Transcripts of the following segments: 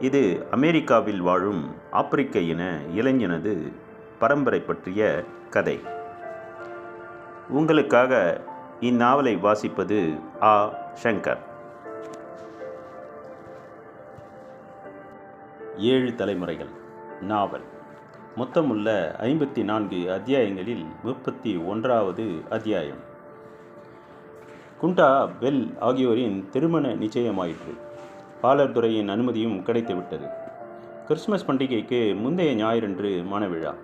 இது அமெரிக்காவில் வாழும் ஆப்பிரிக்க இன இளைஞனது பரம்பரை பற்றிய கதை. உங்களுக்காக இந்நாவலை வாசிப்பது ஆ. சங்கர். ஏழு தலைமுறைகள். நாவல். மொத்தமுள்ள ஐம்பத்தி நான்கு அத்தியாயங்களில் முப்பத்தி ஒன்றாவது அத்தியாயம். குண்டா பெல் ஆகியோரின் திருமண நிச்சயமாயிற்று. பாலர்துறையின் அனுமதியும் கிடைத்துவிட்டது. கிறிஸ்மஸ் பண்டிகைக்கு முந்தைய ஞாயிறன்று மனவிழா.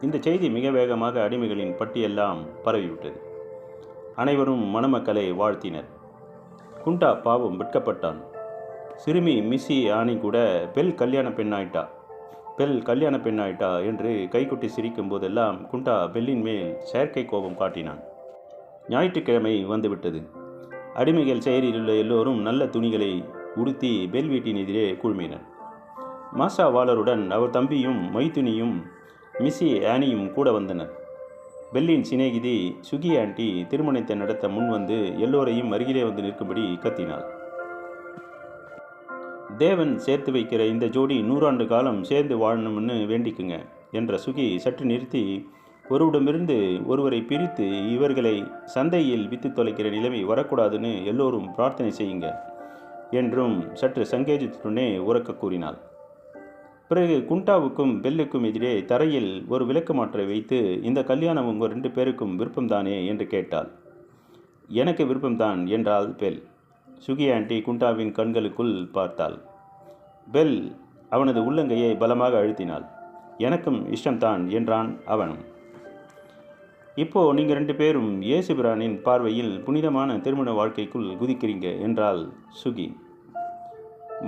இந்த செய்தி மிக வேகமாக அடிமைகளின் பட்டியெல்லாம் பரவிவிட்டது. அனைவரும் மணமக்களை வாழ்த்தினர். குண்டா பாவம் வெட்கப்பட்டான். சிறுமி மிஸ்ஸி ஆணி கூட பெல் கல்யாண பெண்ணாயிட்டா? பெல் கல்யாண பெண்ணாயிட்டா? என்று கைக்குட்டி சிரிக்கும் போதெல்லாம் குண்டா பெல்லின் மேல் செயற்கை கோபம் காட்டினான். ஞாயிற்றுக்கிழமை வந்துவிட்டது. அடிமைகள் செயலில் உள்ள எல்லோரும் நல்ல துணிகளை உடுத்தி பெல் வீட்டின் எதிரே குழுமினர். மாஷா வாலருடன் அவர் தம்பியும் மைத்துனியும் மிஸ்ஸி ஆனியும் கூட வந்தனர். பெல்லின் சிநேகிதி சுகி ஆண்டி திருமணத்தை நடத்த முன் வந்து எல்லோரையும் அருகிலே வந்து நிற்கும்படி கத்தினாள். தேவன் சேர்த்து வைக்கிற இந்த ஜோடி நூறாண்டு காலம் சேர்ந்து வாழணும்னு வேண்டிக்குங்க என்ற சுகி சற்று நிறுத்தி ஒருவிடமிருந்து ஒருவரை பிரித்து இவர்களை சந்தையில் வித்து தொலைக்கிற நிலைமை வரக்கூடாதுன்னு எல்லோரும் பிரார்த்தனை செய்யுங்க. என்றும் சற்று சங்கேஜித்துடனே உறக்க கூறினாள். பிறகு குண்டாவுக்கும் பெல்லுக்கும் எதிரே தரையில் ஒரு விளக்கு மாற்றை வைத்து இந்த கல்யாணம் உங்கள் ரெண்டு பேருக்கும் விருப்பம்தானே? என்று கேட்டாள். எனக்கு விருப்பம்தான் என்றாள் பெல். சுகி ஆண்டி குண்டாவின் கண்களுக்குள் பார்த்தாள். பெல் அவனது உள்ளங்கையை பலமாக அழுத்தினாள். எனக்கும் இஷ்டம்தான் என்றான் அவனும். இப்போது நீங்கள் ரெண்டு பேரும் இயேசுபிரானின் பார்வையில் புனிதமான திருமண வாழ்க்கைக்குள் குதிக்கிறீங்க என்றால் சுகி.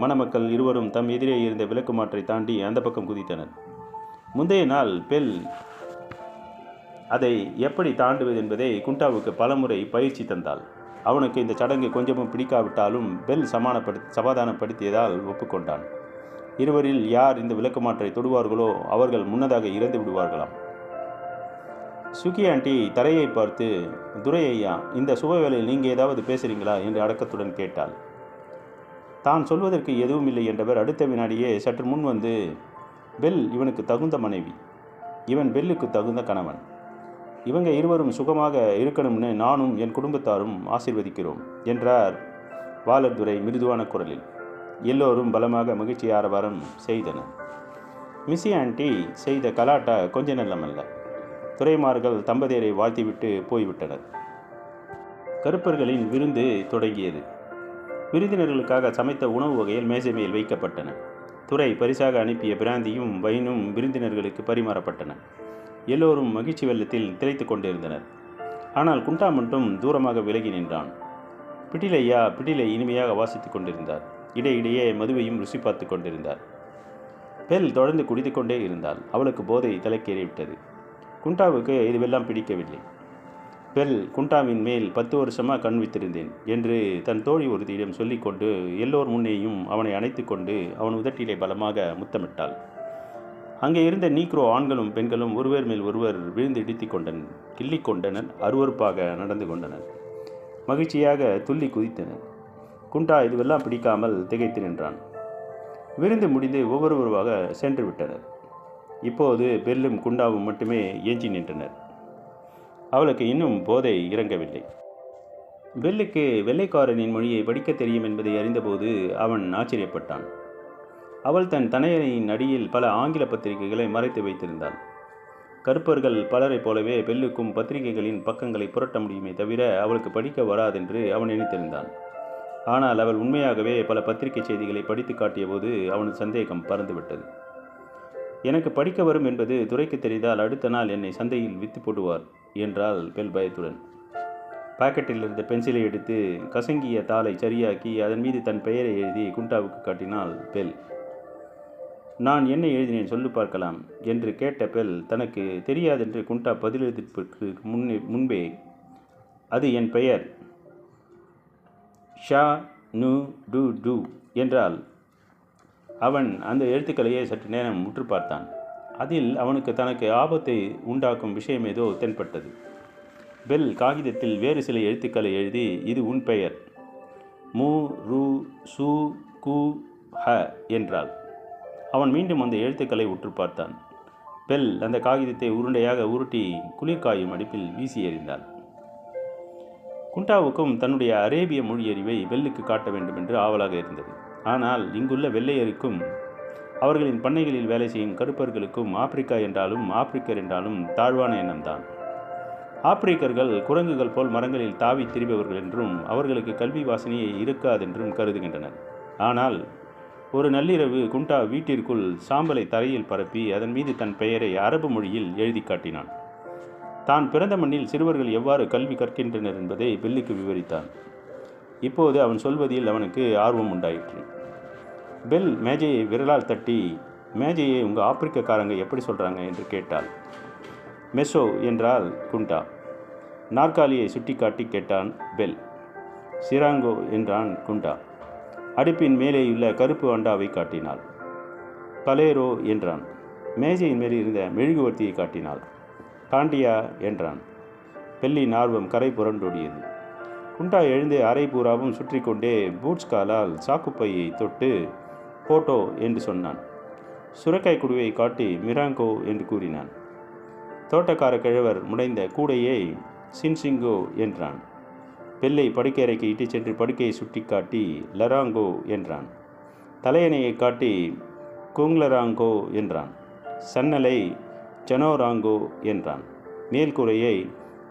மணமக்கள் இருவரும் தம் எதிரே இருந்த விளக்குமாற்றை தாண்டி அந்த பக்கம் குதித்தனர். முந்தைய நாள் பெல் அதை எப்படி தாண்டுவது என்பதை குண்டாவுக்கு பலமுறை பயிற்சி தந்தாள். அவனுக்கு இந்த சடங்கு கொஞ்சமும் பிடிக்காவிட்டாலும் பெல் சமானப்படுத்தி சமாதானப்படுத்தியதால் ஒப்புக்கொண்டான். இருவரில் யார் இந்த விளக்குமாற்றை தொடுவார்களோ அவர்கள் முன்னதாக இறந்து விடுவார்களாம். சுகி ஆண்டி தரையை பார்த்து துரை ஐயா இந்த சுப வேலையில் நீங்கள் ஏதாவது பேசுகிறீங்களா என்று அடக்கத்துடன் கேட்டாள். தான் சொல்வதற்கு எதுவும் இல்லை என்றவர் அடுத்த வினாடியே சற்று முன் வந்து பெல் இவனுக்கு தகுந்த மனைவி. இவன் பெல்லுக்கு தகுந்த கணவன். இவங்க இருவரும் சுகமாக இருக்கணும்னு நானும் என் குடும்பத்தாரும் ஆசிர்வதிக்கிறோம் என்றார் வாலர்துரை மிருதுவான குரலில். எல்லோரும் பலமாக மகிழ்ச்சி ஆரவாரம் செய்தனர். மிஸ்ஸி ஆண்டி செய்த கலாட்டா கொஞ்ச நல்லமல்ல துறைமார்கள் தம்பதியரை வாழ்த்திவிட்டு போய்விட்டனர். கருப்பர்களின் விருந்து தொடங்கியது. விருந்தினர்களுக்காக சமைத்த உணவு வகையில் மேசை மேல் வைக்கப்பட்டன. துறை பரிசாக அனுப்பிய பிராந்தியும் வைனும் விருந்தினர்களுக்கு பரிமாறப்பட்டன. எல்லோரும் மகிழ்ச்சி வெள்ளத்தில் திளைத்து கொண்டிருந்தனர். ஆனால் குண்டா மட்டும் தூரமாக விலகி நின்றான். பிட்டிலையா பிட்டிலை இனிமையாக வாசித்துக் கொண்டிருந்தார். இடையிடையே மதுவையும் ருசி பார்த்து கொண்டிருந்தார். பெல் தொடர்ந்து குடித்து கொண்டே இருந்தாள் அவளுக்கு போதை தலைக்கேறிவிட்டது. குண்டாவுக்கு இதுவெல்லாம் பிடிக்கவில்லை. பெல் குண்டாவின் மேல் பத்து வருஷமாக கண் வைத்திருந்தேன் என்று தன் தோழி ஒருத்தியிடம் சொல்லிக்கொண்டு எல்லோர் முன்னேயும் அவனை அணைத்து கொண்டு அவன் உதட்டிலே பலமாக முத்தமிட்டாள். அங்கே இருந்த நீக்ரோ ஆண்களும் பெண்களும் ஒருவர் மேல் ஒருவர் விழுந்து இடித்து கொண்டனர் கிள்ளி கொண்டனர் அருவறுப்பாக நடந்து கொண்டனர். மகிழ்ச்சியாக துள்ளி குதித்தனர். குண்டா இதுவெல்லாம் பிடிக்காமல் திகைத்து நின்றான். விருந்து முடிந்து ஒவ்வொருவருவாக சென்று விட்டனர். இப்போது பெல்லும் குண்டாவும் மட்டுமே ஏஞ்சி நின்றனர். அவளுக்கு இன்னும் போதை இறங்கவில்லை. பெல்லுக்கு வெள்ளைக்காரனின் மொழியை படிக்க தெரியும் என்பதை அறிந்தபோது அவன் ஆச்சரியப்பட்டான். அவள் தன் தனையனின் அடியில் பல ஆங்கில பத்திரிகைகளை மறைத்து வைத்திருந்தாள். கருப்பர்கள் பலரைப் போலவே பெல்லுக்கும் பத்திரிகைகளின் பக்கங்களை புரட்ட முடியுமே தவிர அவளுக்கு படிக்க வராதென்று அவன் நினைத்திருந்தான். ஆனால் அவள் உண்மையாகவே பல பத்திரிகை செய்திகளை படித்து காட்டியபோது அவனது சந்தேகம் பறந்துவிட்டது. எனக்கு படிக்க வரும் என்பது துறைக்கு தெரிந்தால் அடுத்த நாள் என்னை சந்தையில் வித்து போடுவார் என்றாள் பெல் பயத்துடன். பாக்கெட்டில் இருந்த பென்சிலை எடுத்து கசங்கிய தாளை சரியாக்கி அதன் மீது தன் பெயரை எழுதி குண்டாவுக்கு காட்டினாள் பெல். நான் என்ன எழுதினேன் சொல்லு பார்க்கலாம் என்று கேட்ட பெல் தனக்கு தெரியாதென்று குண்டா பதிலளிப்பதற்கு முன்னே முன்பே அது என் பெயர். ஷா நு டு டு என்றால் அவன் அந்த எழுத்துக்களையே சற்று நேரம் உற்று பார்த்தான். அதில் அவனுக்கு தனக்கு ஆபத்தை உண்டாக்கும் விஷயம் ஏதோ தென்பட்டது. பெல் காகிதத்தில் வேறு சில எழுத்துக்களை எழுதி இது உன் பெயர். மு ரு சு கு ஹ என்றாள். அவன் மீண்டும் அந்த எழுத்துக்களை உற்று பார்த்தான். பெல் அந்த காகிதத்தை உருண்டையாக உருட்டி குளிர்காயும் அடுப்பில் வீசி எறிந்தாள். குண்டாவுக்கும் தன்னுடைய அரேபிய மொழியறிவை பெல்லுக்கு காட்ட வேண்டும் என்று ஆவலாக இருந்தது. ஆனால் இங்குள்ள வெள்ளையருக்கும் அவர்களின் பண்ணைகளில் வேலை செய்யும் கருப்பர்களுக்கும் ஆப்பிரிக்கா என்றாலும் ஆப்பிரிக்கர் என்றாலும் தாழ்வான எண்ணம்தான். ஆப்பிரிக்கர்கள் குரங்குகள் போல் மரங்களில் தாவி திரிபவர்கள் என்றும் அவர்களுக்கு கல்வி வாசனையே இருக்காதென்றும் கருதுகின்றனர். ஆனால் ஒரு நள்ளிரவு குண்டா வீட்டிற்குள் சாம்பலை தரையில் பரப்பி அதன் மீது தன் பெயரை அரபு மொழியில் எழுதி காட்டினான். தான் பிறந்த மண்ணில் சிறுவர்கள் எவ்வாறு கல்வி கற்கின்றனர் என்பதை பில்லுக்கு விவரித்தான். இப்போது அவன் சொல்வதில் அவனுக்கு ஆர்வம் உண்டாயிற்று. பெல் மேஜையை விரலால் தட்டி மேஜையை உங்கள் ஆப்பிரிக்கக்காரங்க எப்படி சொல்கிறாங்க என்று கேட்டாள். மெசோ என்றால் குண்டா. நாற்காலியை சுட்டிக்காட்டி கேட்டான் பெல். சிராங்கோ என்றான் குண்டா. அடுப்பின் மேலேயுள்ள கருப்பு அண்டாவை காட்டினாள். பலேரோ என்றான். மேஜையின் மேலே இருந்த மெழுகுவர்த்தியை காட்டினாள். காண்டியா என்றான். பெல்லின் ஆர்வம் கரை புரண்டோடியது. குண்டா எழுந்து அரை பூராவும் சுற்றி கொண்டே பூட்ஸ் காலால் சாக்குப்பையை தொட்டு போட்டோ என்று சொன்னான். சுரக்காய் குடுவை காட்டி மிராங்கோ என்று கூறினான். தோட்டக்கார கிழவர் முடைந்த கூடையை சின்சிங்கோ என்றான். பெல்லை படுக்கையறைக்கு இட்டுச் சென்று படுக்கையை சுட்டிக்காட்டி லராங்கோ என்றான். தலையணையை காட்டி குங்லராங்கோ என்றான். சன்னலை ஜனோராங்கோ என்றான். மேல்கூரையை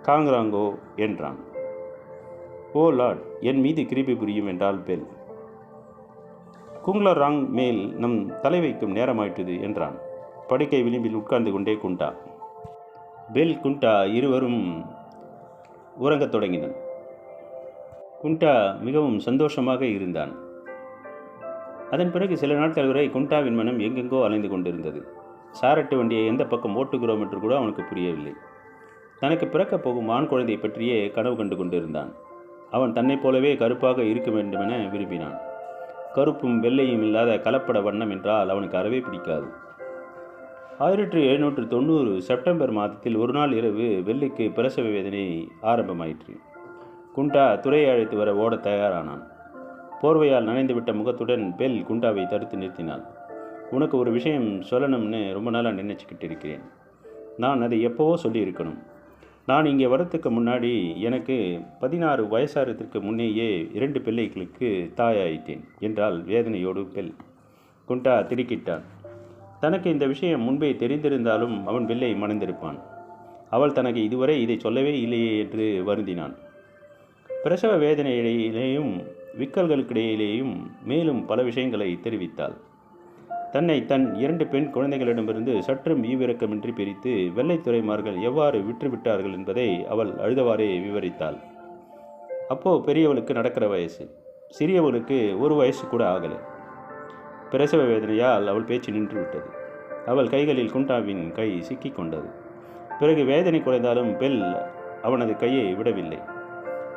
காங்ராங்கோ என்றான். ஓ லார்ட் என் மீது கிருபி புரியும் என்றால் பெல். குங்லராங் மேல் நம் தலை வைக்கும் நேரமாயிட்டது என்றான். படுக்கை விளிம்பில் உட்கார்ந்து கொண்டே குண்டா. பெல் குண்டா இருவரும் உறங்கத் தொடங்கினர். குண்டா மிகவும் சந்தோஷமாக இருந்தான். அதன் பிறகு சில நாட்கள் வரை குண்டாவின் மனம் எங்கெங்கோ அலைந்து கொண்டிருந்தது. சாரட்டு வண்டியை எந்த பக்கம் ஓட்டுகிறோம் என்று கூட அவனுக்கு புரியவில்லை. தனக்கு பிறக்கப் போகும் ஆண் குழந்தை பற்றியே கனவு கண்டு கொண்டிருந்தான். அவன் தன்னைப் போலவே கருப்பாக இருக்க வேண்டுமென விரும்பினான். கருப்பும் வெள்ளையும் இல்லாத கலப்பட வண்ணம் என்றால் அவனுக்கு அறவே பிடிக்காது. ஆயிரத்தி எழுநூற்று தொண்ணூறு செப்டம்பர் மாதத்தில் ஒரு நாள் இரவு வெள்ளிக்கு பிரசவ வேதனை ஆரம்பமாயிற்று. குண்டா துறையை அழைத்து வர ஓட தயாரானான். போர்வையால் நனைந்துவிட்ட முகத்துடன் பெல் குண்டாவை தடுத்து நிறுத்தினாள் உனக்கு ஒரு விஷயம் சொல்லணும்னு ரொம்ப நாளாக நினைச்சுக்கிட்டு இருக்கிறேன். நான் அதை எப்போவோ சொல்லியிருக்கணும். நான் இங்கே வரத்துக்கு முன்னாடி எனக்கு பதினாறு வயசாரத்திற்கு முன்னேயே இரண்டு பிள்ளைகளுக்கு தாயாயிட்டேன் என்றால் வேதனையோடு பெல் குண்டா திடுக்கிட்டான். தனக்கு இந்த விஷயம் முன்பே தெரிந்திருந்தாலும் அவன் பிள்ளை மணந்திருப்பான். அவள் தனக்கு இதுவரை இதை சொல்லவே இல்லையே என்று வருந்தினான். பிரசவ வேதனையிலேயும் விக்கல்களுக்கிடையிலேயும் மேலும் பல விஷயங்களை தெரிவித்தாள். தன்னை தன் இரண்டு பெண் குழந்தைகளிடமிருந்து சற்றும் ஈவிரக்கமின்றி பிரித்து வெள்ளைத்துறைமார்கள் எவ்வாறு விற்றுவிட்டார்கள் என்பதை அவள் அழுதவாறே விவரித்தாள். அப்போ பெரியவளுக்கு நடக்கிற வயசு. சிறியவளுக்கு ஒரு வயசு கூட ஆகலை. பிரசவ வேதனையால் அவள் பேச்சு நின்று விட்டது அவள் கைகளில் குண்டாவின் கை சிக்கிக் கொண்டது. பிறகு வேதனை குறைந்தாலும் பெல் அவனது கையை விடவில்லை.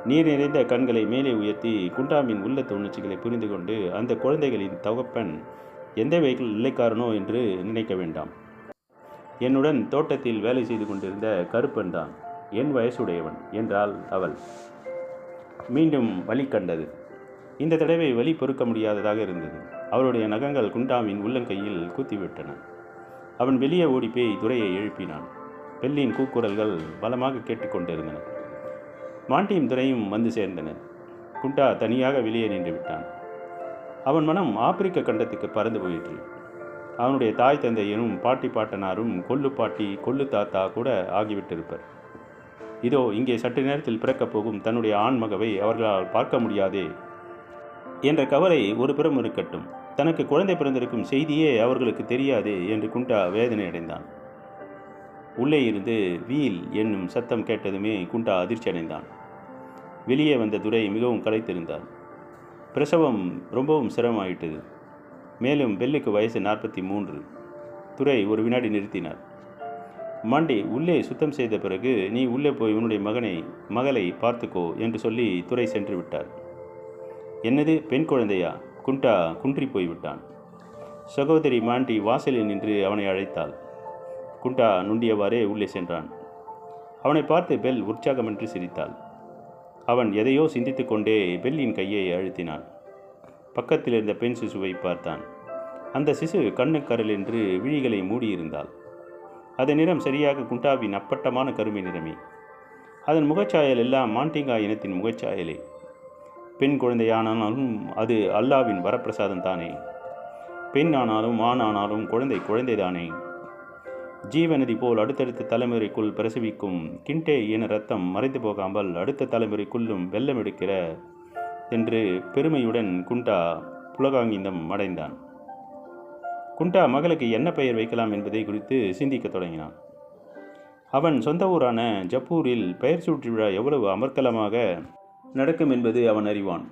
நீர் நிறைந்த கண்களை மேலே உயர்த்தி குண்டாவின் உள்ளத்து உணர்ச்சிகளை புரிந்து கொண்டு அந்த குழந்தைகளின் தகப்பன் எந்த வெஹிக்கிள் இல்லைக்காரனோ என்று நினைக்க வேண்டாம். என்னுடன் தோட்டத்தில் வேலை செய்து கொண்டிருந்த கருப்பன் தான் என் வயசுடையவன் என்றாள் அவள். மீண்டும் வலி கண்டது. இந்த தடவை வலி பொறுக்க முடியாததாக இருந்தது. அவருடைய நகங்கள் குண்டாவின் உள்ளங்கையில் குத்திவிட்டன. அவன் வெளியே ஓடிப்பே துரையை எழுப்பினான். பெல்லின் கூக்குரல்கள் பலமாக கேட்டுக்கொண்டிருந்தன. மாண்டியும் துரையும் வந்து சேர்ந்தனர். குண்டா தனியாக வெளியே நின்று விட்டான். அவன் மனம் ஆப்பிரிக்க கண்டத்துக்கு பறந்து போயிற்று. அவனுடைய தாய் தந்தையனும் பாட்டி பாட்டனாரும் கொல்லு பாட்டி கொல்லு தாத்தா கூட ஆகிவிட்டிருப்பர். இதோ இங்கே சற்று நேரத்தில் பிறக்கப் போகும் தன்னுடைய ஆண்மகவை அவர்களால் பார்க்க முடியாதே. என்ற கவலை ஒரு புறம் இருக்கட்டும். தனக்கு குழந்தை பிறந்திருக்கும் செய்தியே அவர்களுக்கு தெரியாது என்று குண்டா வேதனை அடைந்தான். உள்ளே இருந்து வீல் என்னும் சத்தம் கேட்டதுமே குண்டா அதிர்ச்சி அடைந்தான் வெளியே வந்த துரை மிகவும் களைத்திருந்தான் பிரசவம் ரொம்பவும் சிரமமாயிட்டது. மேலும் பெல்லுக்கு வயசு நாற்பத்தி மூன்று. துரை ஒரு வினாடி நிறுத்தினார். மாண்டி உள்ளே சுத்தம் செய்த பிறகு நீ உள்ளே போய் உன்னுடைய மகனை மகளை பார்த்துக்கோ என்று சொல்லி துறை சென்று விட்டார். என்னது பெண் குழந்தையா? குண்டா குன்றி போய்விட்டான் சகோதரி மாண்டி வாசலில் நின்று அவனை அழைத்தாள். குண்டா நுண்டியவாறே உள்ளே சென்றான். அவனை பார்த்து பெல் உற்சாகமின்றி சிரித்தாள். அவன் எதையோ சிந்தித்து கொண்டே பெல்லின் கையை அழுத்தினான் பக்கத்தில் இருந்த பெண் சிசுவை பார்த்தான். அந்த சிசு கண்ணுக்கரல் என்று விழிகளை மூடியிருந்தாள். அதன் நிறம் சரியாக குண்டாவின் அப்பட்டமான கருமை நிறமே. அதன் முகச்சாயல் எல்லாம் மாண்டிங்கா இனத்தின் முகச்சாயலே. பெண் குழந்தையானாலும் அது அல்லாவின் வரப்பிரசாதம் தானே. பெண் ஆனாலும் ஆண் ஆனாலும் குழந்தை குழந்தைதானே. ஜீவநதி போல் அடுத்தடுத்த தலைமுறைக்குள் பிரசவிக்கும் கிண்டே என ரத்தம் மறைந்து போகாமல் அடுத்த தலைமுறைக்குள்ளும் வெள்ளம் எடுக்கிற என்று பெருமையுடன் குண்டா புலகாங்கிந்தம் அடைந்தான். குண்டா மகளுக்கு என்ன பெயர் வைக்கலாம் என்பதை குறித்து சிந்திக்க தொடங்கினான். அவன் சொந்த ஊரான ஜப்பூரில் பெயர் சூற்று விழா எவ்வளவு அமர்க்கலமாக நடக்கும் என்பது அவன் அறிவான்.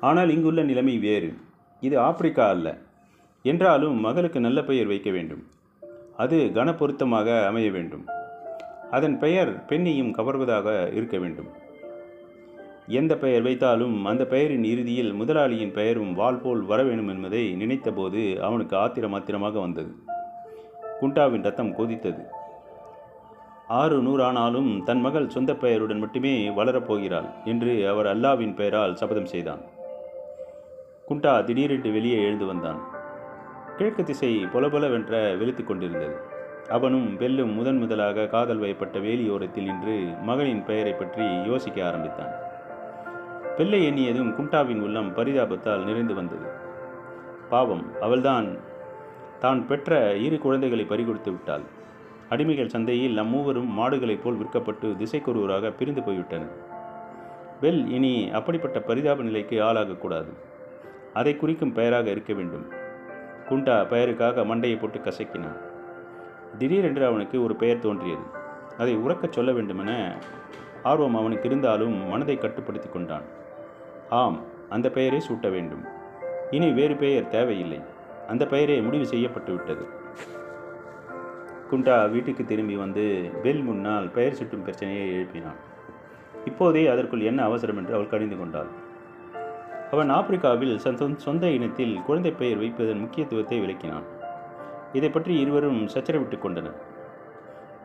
ஆனால் இங்குள்ள நிலைமை வேறு. இது ஆப்பிரிக்கா அல்ல. என்றாலும் மகளுக்கு நல்ல பெயர் வைக்க வேண்டும். அது கனப்பொருத்தமாக அமைய வேண்டும். அதன் பெயர் பெண்ணையும் கவர்வதாக இருக்க வேண்டும். எந்த பெயர் வைத்தாலும் அந்த பெயரின் இறுதியில் முதலாளியின் பெயரும் வாள் போல் வர வேண்டும் என்பதை நினைத்தபோது அவனுக்கு ஆத்திரம் ஆத்திரமாக வந்தது. குண்டாவின் ரத்தம் கொதித்தது. ஆறு நூறானாலும் தன் மகள் சொந்த பெயருடன் மட்டுமே வளரப்போகிறாள் என்று அவர் அல்லாவின் பெயரால் சபதம் செய்தான். குண்டா திடீரென்று வெளியே எழுந்து வந்தான். கிழக்கு திசை பொலபொலவென்ற வெளுத்து கொண்டிருந்தது. அவனும் பெல்லும் முதன் முதலாக காதல் வயப்பட்ட வேலியோரத்தில் நின்று மகளின் பெயரை பற்றி யோசிக்க ஆரம்பித்தான். பெல்லை எண்ணியதும் குண்டாவின் உள்ளம் பரிதாபத்தால் நிறைந்து வந்தது. பாவம் அவள்தான் தான் பெற்ற இரு குழந்தைகளை பறிகொடுத்து விட்டாள். அடிமைகள் சந்தையில் நம் மூவரும் மாடுகளைப் போல் விற்கப்பட்டு திசைக்குருவராக பிரிந்து போய்விட்டனர். பெல் இனி அப்படிப்பட்ட பரிதாப நிலைக்கு ஆளாகக்கூடாது. அதை குறிக்கும் பெயராக இருக்க வேண்டும். குண்டா பெயருக்காக மண்டையை போட்டு கசக்கினான். திடீரென்று அவனுக்கு ஒரு பெயர் தோன்றியது. அதை உறக்கச் சொல்ல வேண்டுமென ஆர்வம் அவனுக்கு இருந்தாலும் மனதை கட்டுப்படுத்தி கொண்டான். ஆம் அந்த பெயரை சூட்ட வேண்டும். இனி வேறு பெயர் தேவையில்லை. அந்த பெயரே முடிவு செய்யப்பட்டு விட்டது. குண்டா வீட்டுக்கு திரும்பி வந்து பெல் முன்னால் பெயர் சுட்டும் பிரச்சனையை எழுப்பினான். இப்போதே அதற்குள் என்ன அவசரம் என்று அவள் கணிந்து கொண்டாள். அவன் ஆப்பிரிக்காவில் சொந்த- சொந்த இனத்தில் குழந்தை பெயர் வைப்பதன் முக்கியத்துவத்தை விளக்கினான். இதை பற்றி இருவரும் சச்சரவிட்டு கொண்டனர்.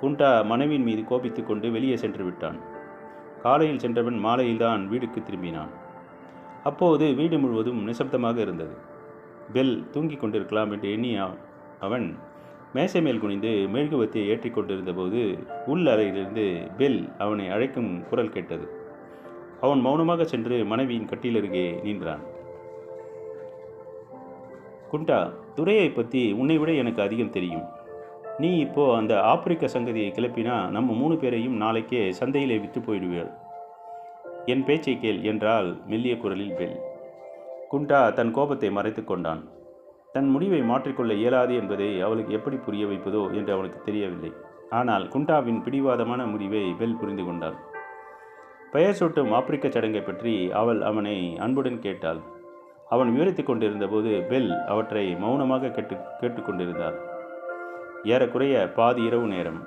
குண்டா மனைவியின் மீது கோபித்துக் கொண்டு வெளியே சென்று விட்டான். காலையில் சென்றவன் மாலையில்தான் வீடுக்கு திரும்பினான். அப்போது வீடு முழுவதும் நிசப்தமாக இருந்தது. பெல் தூங்கிக் கொண்டிருக்கலாம் என்று எண்ணிய அவன் மேசை மேல் குனிந்து மெழுகுவத்தியை ஏற்றிக்கொண்டிருந்த கொண்டிருந்தபோது உள் அறையிலிருந்து பெல் அவனை அழைக்கும் குரல் கேட்டது. அவன் மௌனமாக சென்று மனைவியின் கட்டிலருகே நின்றான். குண்டா துரையை பற்றி உன்னை விட எனக்கு அதிகம் தெரியும். நீ இப்போ அந்த ஆப்பிரிக்க சங்கதியை கிளப்பினா நம்ம மூணு பேரையும் நாளைக்கே சந்தையிலே விற்று போயிடுவீள் என் பேச்சை கேள் என்றால் மெல்லிய குரலில் பெல். குண்டா தன் கோபத்தை மறைத்து கொண்டான். தன் முடிவை மாற்றிக்கொள்ள இயலாது என்பதை அவளுக்கு எப்படி புரிய வைப்பதோ என்று அவனுக்கு தெரியவில்லை. ஆனால் குண்டாவின் பிடிவாதமான முடிவை பெல் புரிந்து கொண்டாள் பெயர் சூட்டும் ஆப்பிரிக்க சடங்கை பற்றி அவள் அவனை அன்புடன் கேட்டாள். அவன் விவரித்துக் கொண்டிருந்தபோது பெல் அவற்றை மௌனமாக கேட்டு கேட்டுக்கொண்டிருந்தாள் ஏறக்குறைய பாதி இரவு நேரம்.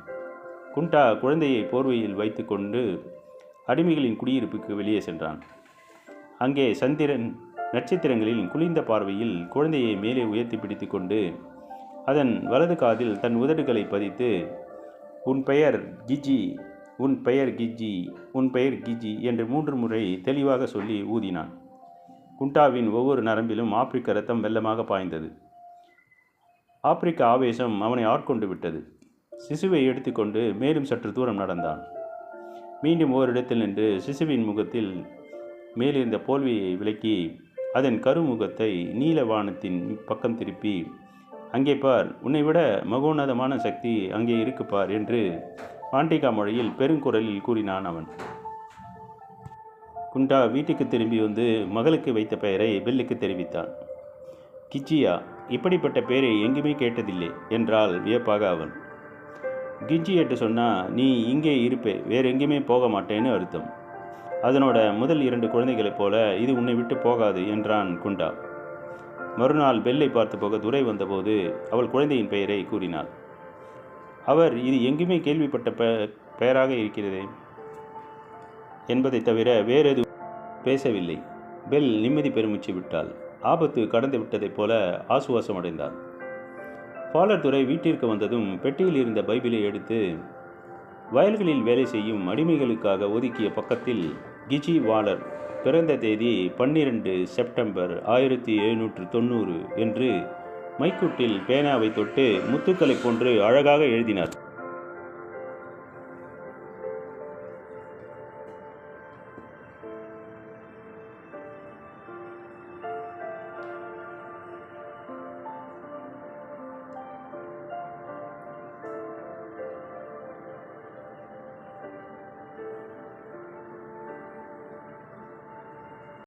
குண்டா குழந்தையை போர்வையில் வைத்துக்கொண்டு அடிமைகளின் குடியிருப்புக்கு வெளியே சென்றான். அங்கே சந்திரன் நட்சத்திரங்களில் குளிர்ந்த பார்வையில் குழந்தையை மேலே உயர்த்தி பிடித்துக்கொண்டு அதன் வலது காதில் தன் உதடுகளை பதித்து உன் பெயர் கிஜி உன் பெயர் கிஜி உன் பெயர் கிஜி என்று மூன்று முறை தெளிவாக சொல்லி ஊதினான். குண்டாவின் ஒவ்வொரு நரம்பிலும் ஆப்பிரிக்க ரத்தம் வெள்ளமாக பாய்ந்தது. ஆப்பிரிக்க ஆவேசம் அவனை ஆட்கொண்டு விட்டது. சிசுவை எடுத்துக்கொண்டு மேலும் சற்று தூரம் நடந்தான். மீண்டும் ஓரிடத்தில் நின்று சிசுவின் முகத்தில் மேலிருந்த போல்வியை விலக்கி அதன் கருமுகத்தை நீல வானத்தின் பக்கம் திருப்பி அங்கே பார் உன்னை விட மகோன்னதமான சக்தி அங்கே இருக்குப்பார் என்று பாண்டிகா மொழியில் பெருங்குரலில் கூறினான் அவன். குண்டா வீட்டுக்கு திரும்பி வந்து மகளுக்கு வைத்த பெயரை பெல்லுக்கு தெரிவித்தான். கிச்சியா இப்படிப்பட்ட பெயரை எங்குமே கேட்டதில்லை என்றால் வியப்பாக அவன். கிஜி என்று சொன்னால் நீ இங்கே இருப்பே வேற எங்கேயுமே போக மாட்டேன்னு அர்த்தம். அதனோட முதல் இரண்டு குழந்தைகளைப் போல இது உன்னை விட்டு போகாது என்றான் குண்டா. மறுநாள் பெல்லை பார்த்து போக துரை வந்தபோது அவள் குழந்தையின் பெயரை கூறினாள். அவர் இது எங்குமே கேள்விப்பட்ட பெ பெயராக இருக்கிறதே என்பதை தவிர வேறெது பேசவில்லை. பெல் நிம்மதி பெருமிச்சு விட்டாள் ஆபத்து கடந்து விட்டதைப் போல ஆசுவாசம் அடைந்தார். பாலர் துறை வீட்டிற்கு வந்ததும் பெட்டியில் இருந்த பைபிளை எடுத்து வயல்களில் வேலை செய்யும் அடிமைகளுக்காக ஒதுக்கிய பக்கத்தில் கிஜி வாலர் பிறந்த தேதி பன்னிரண்டு செப்டம்பர் ஆயிரத்தி எழுநூற்று தொண்ணூறு என்று மைக்கூட்டில் பேனாவை தொட்டு முத்துக்களை போன்று அழகாக எழுதினார்.